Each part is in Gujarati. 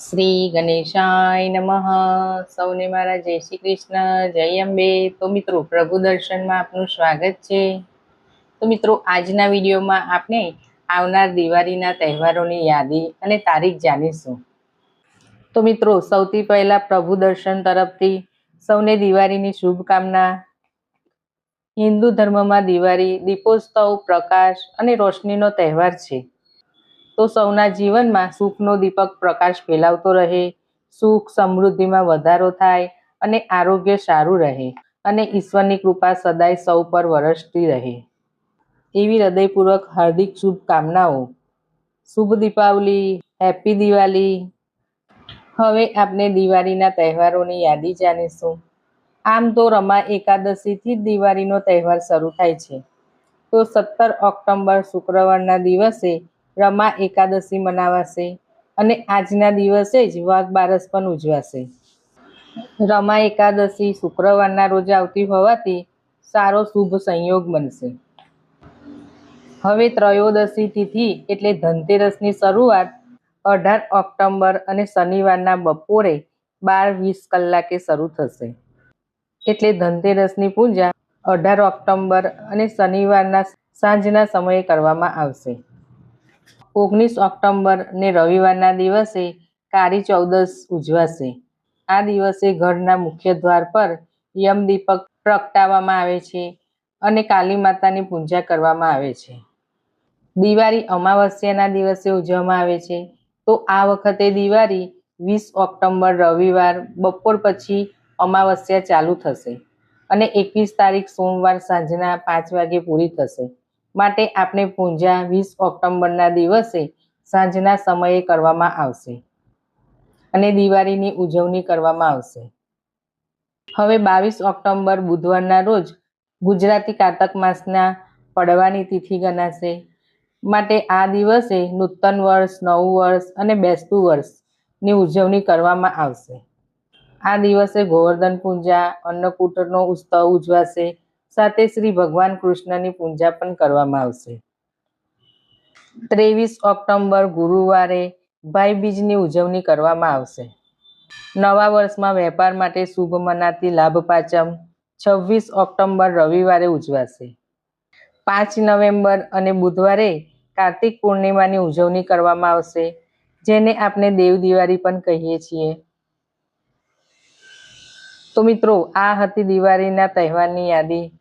શ્રી ગણેશાય નમઃ. સૌને મારા જય શ્રી કૃષ્ણ, જય અંબે. તો મિત્રો, પ્રભુ દર્શનમાં આપનું સ્વાગત છે. તો મિત્રો, આજના વિડીયોમાં આપણે આવનાર દિવાળીના તહેવારોની યાદી અને તારીખ જાણીશું. તો મિત્રો, સૌથી પહેલાં પ્રભુ દર્શન તરફથી સૌને દિવાળીની શુભકામના. હિન્દુ ધર્મમાં દિવાળી, દીપોત્સવ, પ્રકાશ અને રોશનીનો તહેવાર છે. તો સૌના જીવનમાં સુખનો દીપક પ્રકાશ ફેલાવતો રહે, સુખ સમૃદ્ધિમાં વધારો થાય અને આરોગ્ય સારું રહે અને ઈશ્વરની કૃપા સદાય સૌ પર વરસતી રહે. એવી હૃદયપૂર્વક હાર્દિક શુભકામનાઓ. શુભ દીપાવલી, હેપી દિવાળી. હવે આપણે દિવાળીના તહેવારોની યાદી જાણીશું. આમ તો રમા એકાદશીથી જ દિવાળીનો તહેવાર શરૂ થાય છે. તો સત્તર ઓક્ટોબર શુક્રવારના દિવસે રમા એકાદશી મનાવાશે અને આજના દિવસે જ વાઘ બારસ પણ ઉજવાશે. રમા એકાદશી શુક્રવારના રોજ આવતી હોવાથી સારો શુભ સંયોગ બનશે. હવે ત્રયોદશી તિથિ એટલે ધનતેરસની શરૂઆત અઢાર ઓક્ટોબર અને શનિવારના બપોરે બાર વીસ કલાકે શરૂ થશે. એટલે ધનતેરસની પૂજા અઢાર ઓક્ટોબર અને શનિવારના સાંજના સમયે કરવામાં આવશે. ઓગણીસ ઓક્ટોબરને રવિવારના દિવસે કાળી ચૌદશ ઉજવાશે. આ દિવસે ઘરના મુખ્ય દ્વાર પર યમદીપક પ્રગટાવવામાં આવે છે અને કાલી માતાની પૂજા કરવામાં આવે છે. દિવાળી અમાવસ્યાના દિવસે ઉજવવામાં આવે છે. તો આ વખતે દિવાળી વીસ ઓક્ટોબર રવિવાર બપોર પછી અમાવસ્યા ચાલુ થશે અને એકવીસ તારીખ સોમવાર સાંજના પાંચ વાગે પૂરી થશે. માટે આપણે પૂજા વીસ ઓક્ટોબરના દિવસે સાંજના સમયે કરવામાં આવશે. અને દિવાળીની ઉજવણી કરવામાં આવશે. હવે બાવીસ ઓક્ટોબર બુધવારના રોજ ગુજરાતી કારતક માસના પડવાની તિથિ ગણાશે. માટે આ દિવસે નૂતન વર્ષ, નવું વર્ષ અને બેસતું વર્ષની ઉજવણી કરવામાં આવશે. આ દિવસે ગોવર્ધન પૂજા, અન્નકૂટનો ઉત્સવ ઉજવાશે. સાથે શ્રી ભગવાન કૃષ્ણની પૂજા પણ કરવામાં આવશે. ત્રેવીસ ઓક્ટોબર ગુરુવારે ભાઈ બીજની ઉજવણી કરવામાં આવશે. નવા વર્ષમાં વેપાર માટે શુભ મનાતી લાભ પાંચમ છવ્વીસ ઓક્ટોબર રવિવારે ઉજવાશે. પાંચ નવેમ્બર અને બુધવારે કાર્તિક પૂર્ણિમાની ઉજવણી કરવામાં આવશે, જેને આપણે દેવ દિવાળી પણ કહીએ છીએ. તો મિત્રો, આ હતી દિવાળીના તહેવારની યાદી.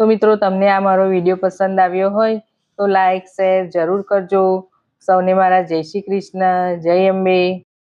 તો મિત્રો, તમને આ મારો વીડિયો પસંદ આવ્યો હોય, તો લાઈક, શેર જરૂર કરજો. સૌને મારા જય શ્રી કૃષ્ણ, જય અંબે.